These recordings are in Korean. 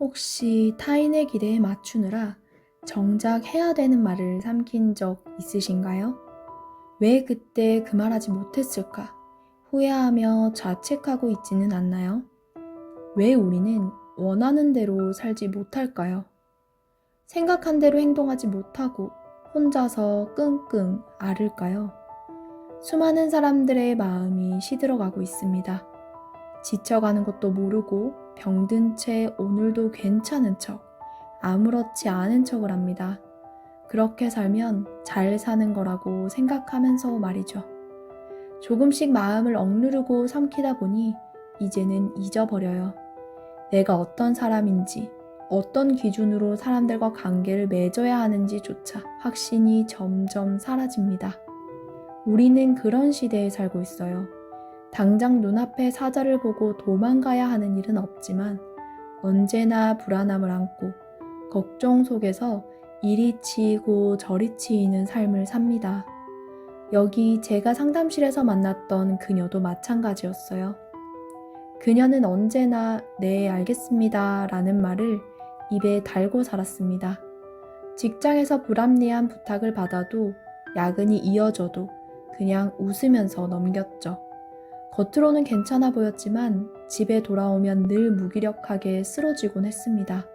혹시 타인의 기대에 맞추느라 정작 해야 되는 말을 삼킨 적 있으신가요? 왜 그때 그 말하지 못했을까? 후회하며 자책하고 있지는 않나요? 왜 우리는 원하는 대로 살지 못할까요? 생각한 대로 행동하지 못하고 혼자서 끙끙 앓을까요? 수많은 사람들의 마음이 시들어가고 있습니다. 지쳐가는 것도 모르고 병든 채 오늘도 괜찮은 척, 아무렇지 않은 척을 합니다. 그렇게 살면 잘 사는 거라고 생각하면서 말이죠. 조금씩 마음을 억누르고 삼키다 보니 이제는 잊어버려요. 내가 어떤 사람인지, 어떤 기준으로 사람들과 관계를 맺어야 하는지조차 확신이 점점 사라집니다. 우리는 그런 시대에 살고 있어요. 당장 눈앞의 사자를 보고 도망가야 하는 일은 없지만 언제나 불안함을 안고 걱정 속에서 이리 치이고 저리 치이는 삶을 삽니다. 여기 제가 상담실에서 만났던 그녀도 마찬가지였어요. 그녀는 언제나 네, 알겠습니다 라는 말을 입에 달고 살았습니다. 직장에서 불합리한 부탁을 받아도 야근이 이어져도 그냥 웃으면서 넘겼죠. 겉으로는 괜찮아 보였지만 집에 돌아오면 늘 무기력하게 쓰러지곤 했습니다.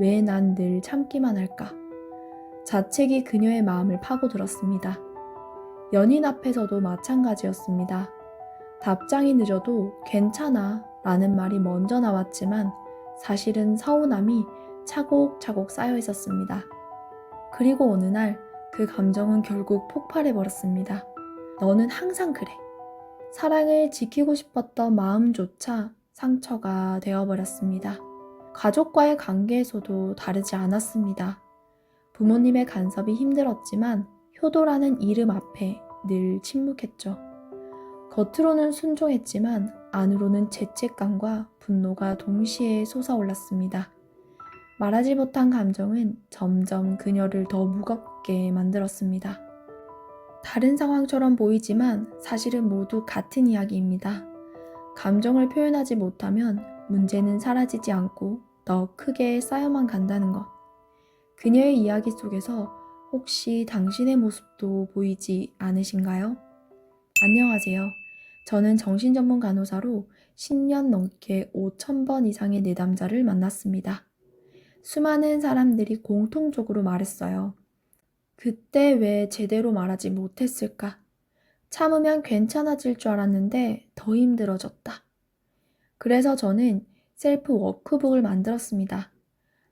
왜 난 늘 참기만 할까? 자책이 그녀의 마음을 파고들었습니다. 연인 앞에서도 마찬가지였습니다. 답장이 늦어도 괜찮아 라는 말이 먼저 나왔지만 사실은 서운함이 차곡차곡 쌓여 있었습니다. 그리고 어느 날 그 감정은 결국 폭발해 버렸습니다. 너는 항상 그래. 사랑을 지키고 싶었던 마음조차 상처가 되어버렸습니다. 가족과의 관계에서도 다르지 않았습니다. 부모님의 간섭이 힘들었지만 효도라는 이름 앞에 늘 침묵했죠. 겉으로는 순종했지만 안으로는 죄책감과 분노가 동시에 솟아올랐습니다. 말하지 못한 감정은 점점 그녀를 더 무겁게 만들었습니다. 다른 상황처럼 보이지만 사실은 모두 같은 이야기입니다. 감정을 표현하지 못하면 문제는 사라지지 않고 더 크게 쌓여만 간다는 것. 그녀의 이야기 속에서 혹시 당신의 모습도 보이지 않으신가요? 안녕하세요. 저는 정신전문 간호사로 10년 넘게 5,000번 이상의 내담자를 만났습니다. 수많은 사람들이 공통적으로 말했어요. 그때 왜 제대로 말하지 못했을까? 참으면 괜찮아질 줄 알았는데 더 힘들어졌다. 그래서 저는 셀프 워크북을 만들었습니다.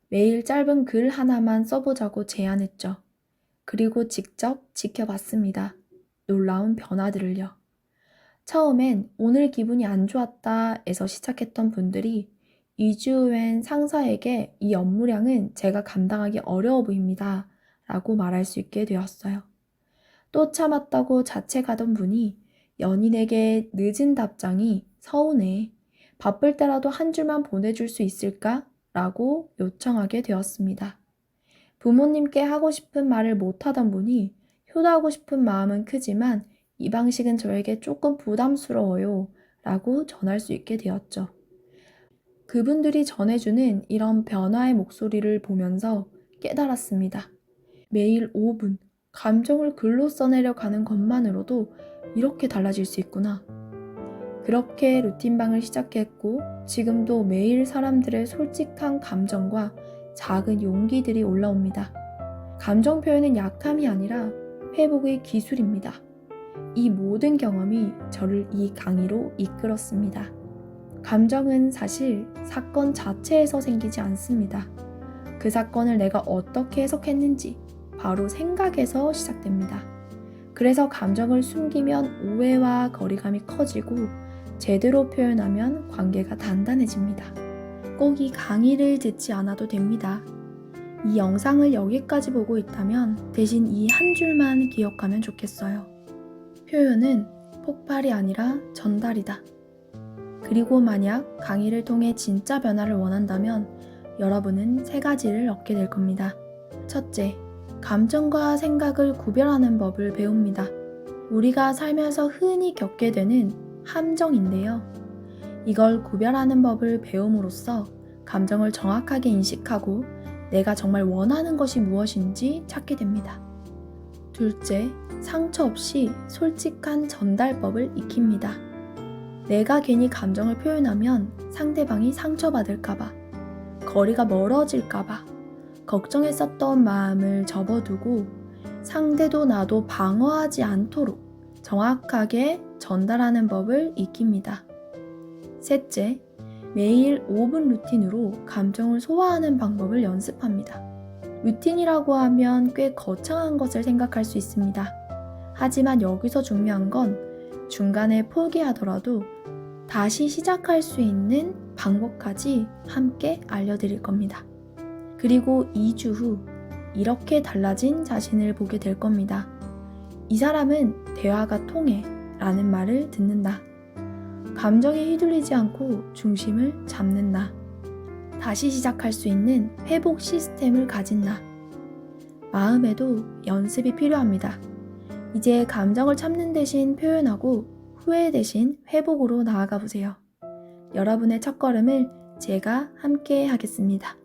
매일 짧은 글 하나만 써보자고 제안했죠. 그리고 직접 지켜봤습니다. 놀라운 변화들을요. 처음엔 오늘 기분이 안 좋았다에서 시작했던 분들이 2주 후엔 상사에게 이 업무량은 제가 감당하기 어려워 보입니다. 라고 말할 수 있게 되었어요. 또 참았다고 자책하던 분이 연인에게 늦은 답장이 서운해. 바쁠 때라도 한 줄만 보내줄 수 있을까? 라고 요청하게 되었습니다. 부모님께 하고 싶은 말을 못하던 분이 효도하고 싶은 마음은 크지만 이 방식은 저에게 조금 부담스러워요. 라고 전할 수 있게 되었죠. 그분들이 전해주는 이런 변화의 목소리를 보면서 깨달았습니다. 매일 5분 감정을 글로 써내려 가는 것만으로도 이렇게 달라질 수 있구나. 그렇게 루틴방을 시작했고 지금도 매일 사람들의 솔직한 감정과 작은 용기들이 올라옵니다. 감정 표현은 약함이 아니라 회복의 기술입니다. 이 모든 경험이 저를 이 강의로 이끌었습니다. 감정은 사실 사건 자체에서 생기지 않습니다. 그 사건을 내가 어떻게 해석했는지 바로 생각에서 시작됩니다. 그래서 감정을 숨기면 오해와 거리감이 커지고 제대로 표현하면 관계가 단단해집니다. 꼭 이 강의를 듣지 않아도 됩니다. 이 영상을 여기까지 보고 있다면 대신 이 한 줄만 기억하면 좋겠어요. 표현은 폭발이 아니라 전달이다. 그리고 만약 강의를 통해 진짜 변화를 원한다면 여러분은 세 가지를 얻게 될 겁니다. 첫째, 감정과 생각을 구별하는 법을 배웁니다. 우리가 살면서 흔히 겪게 되는 함정인데요. 이걸 구별하는 법을 배움으로써 감정을 정확하게 인식하고 내가 정말 원하는 것이 무엇인지 찾게 됩니다. 둘째, 상처 없이 솔직한 전달법을 익힙니다. 내가 괜히 감정을 표현하면 상대방이 상처받을까봐, 거리가 멀어질까봐, 걱정했었던 마음을 접어두고 상대도 나도 방어하지 않도록 정확하게 전달하는 법을 익힙니다. 셋째, 매일 5분 루틴으로 감정을 소화하는 방법을 연습합니다. 루틴이라고 하면 꽤 거창한 것을 생각할 수 있습니다. 하지만 여기서 중요한 건 중간에 포기하더라도 다시 시작할 수 있는 방법까지 함께 알려드릴 겁니다. 그리고 2주 후 이렇게 달라진 자신을 보게 될 겁니다. 이 사람은 대화가 통해 라는 말을 듣는다. 감정에 휘둘리지 않고 중심을 잡는다. 다시 시작할 수 있는 회복 시스템을 가진 나. 마음에도 연습이 필요합니다. 이제 감정을 참는 대신 표현하고 후회 대신 회복으로 나아가 보세요. 여러분의 첫걸음을 제가 함께 하겠습니다.